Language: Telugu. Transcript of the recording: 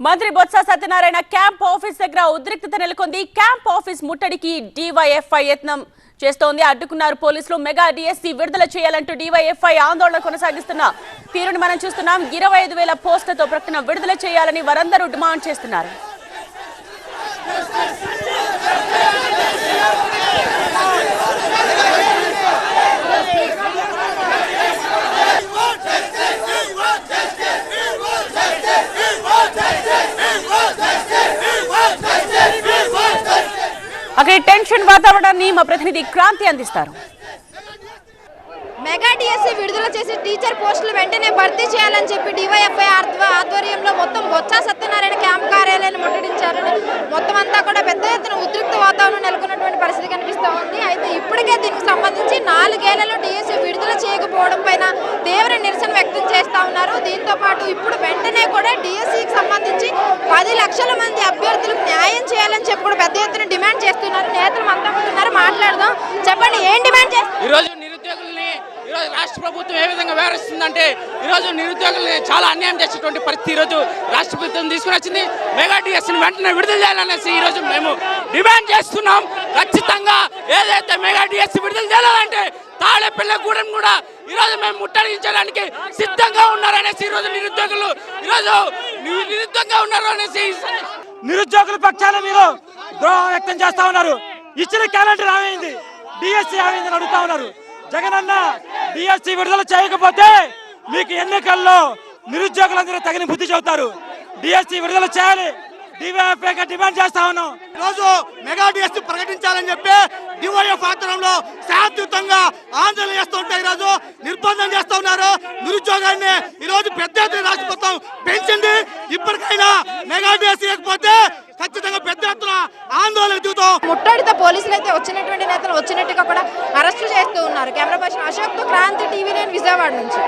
మంత్రి బొత్స సత్యనారాయణ క్యాంప్ ఆఫీస్ దగ్గర ఉద్రిక్తత నెలకొంది. క్యాంప్ ఆఫీస్ ముట్టడికి డివైఎఫ్ఐ యత్నం చేస్తోంది. అడ్డుకున్నారు పోలీసులు. మెగా డిఎస్సి విడుదల చేయాలంటూ డివైఎఫ్ఐ ఆందోళన కొనసాగిస్తున్న తీరుని మనం చూస్తున్నాం. ఇరవై ఐదు వేల పోస్టులతో ప్రకటన విడుదల చేయాలని వారందరూ డిమాండ్ చేస్తున్నారు. అక్కడ టెన్షన్ వాతావరణాన్ని మా ప్రతినిధి క్రాంతి అందిస్తారు. మెగా డిఎస్సి విడుదల చేసి టీచర్ పోస్టులు వెంటనే భర్తీ చేయాలని చెప్పి డివైఎఫ్ఐ ఆధ్వర్యంలో మొత్తం బొత్స సత్యనారాయణ క్యాంప్ కార్యాలయాన్ని ముట్టడించారు మొత్తం అంతా కూడా పెద్ద ఎత్తున ఉద్రిక్త వాతావరణం నెలకొన్నటువంటి పరిస్థితి కనిపిస్తూ ఉంది. అయితే ఇప్పటికే దీనికి సంబంధించి నాలుగేళ్ళలో డిఎస్సి విడుదల చేయకపోవడం పైన తీవ్ర నిరసన వ్యక్తం చేస్తా ఉన్నారు దీంతో పాటు ఇప్పుడు వెంటనే కూడా డిఎస్సికి సంబంధించి పది లక్షల మంది అభ్యర్థులకు న్యాయం చేయాలని చెప్పి కూడా పెద్ద ఎత్తున డిమాండ్ చేస్తున్నారు నేతలు మనతో పాటు ఉన్నారు మాట్లాడదాం చెప్పండి ఏం డిమాండ్ చేస్తారు ఈరోజు నిరుద్యోగుల్ని ఈరోజు రాష్ట్ర ప్రభుత్వం ఏ విధంగా వ్యవహరిస్తుందంటే ఈరోజు నిరుద్యోగుల్ని చాలా అన్యాయం చేసేటువంటి పరిస్థితి ఈరోజు రాష్ట్ర ప్రభుత్వం తీసుకుని వచ్చింది. మెగా డిఎస్ని వెంటనే విడుదల చేయాలనేసి ఈరోజు మేము డిమాండ్ చేస్తున్నాం. ఖచ్చితంగా ఏదైతే మెగా డిఎస్ విడుదల చేయాలంటే తాళేపల్లెగూడెం కూడా ఈరోజు మేము ముట్టడించడానికి సిద్ధంగా ఉన్నారనేసి ఈరోజు నిరుద్యోగులు ఈరోజు నిరుద్యోగంగా ఉన్నారు అనేసి నిరుద్యోగుల పక్షాన మీరు ద్రోహం వ్యక్తం చేస్తా ఉన్నారు. ఇచ్చిన క్యాలెండర్ ఏమైంది డిఎస్సి ఏమైంది అడుగుతా ఉన్నారు. జగన్ అన్న డిఎస్సి విడుదల చేయకపోతే మీకు ఎన్నికల్లో నిరుద్యోగులందరూ తగిన బుద్ధి చెబుతారు. డిఎస్సి విడుదల చేయాలి. డివైఎఫ్ఐగా డిమాండ్ చేస్తా ఉన్నాం. రోజు మెగా డిఎస్సీ ప్రకటించాలని చెప్పి డివైఎఫ్ ఆధ్వర్యంలో శాంతియుతంగా ఆందోళన చేస్తూ చేస్తుంటే ఈరోజు. నిర్బంధం చేస్తూ ఉన్నారు. నిరుద్యోగాన్ని ఈరోజు పెద్ద ఎత్తున రాష్ట్ర ప్రభుత్వం పెంచింది. ఇప్పటికైనా మెగా డిఎస్సీ లేకపోతే ఆందోళన దిగుతాం ముట్టడితో పోలీసులు అయితే వచ్చినటువంటి నేతలు వచ్చినట్టుగా కూడా అరెస్టు చేస్తూ ఉన్నారు. Camera person Ashok Kranti TV నేను విజయవాడ నుంచి.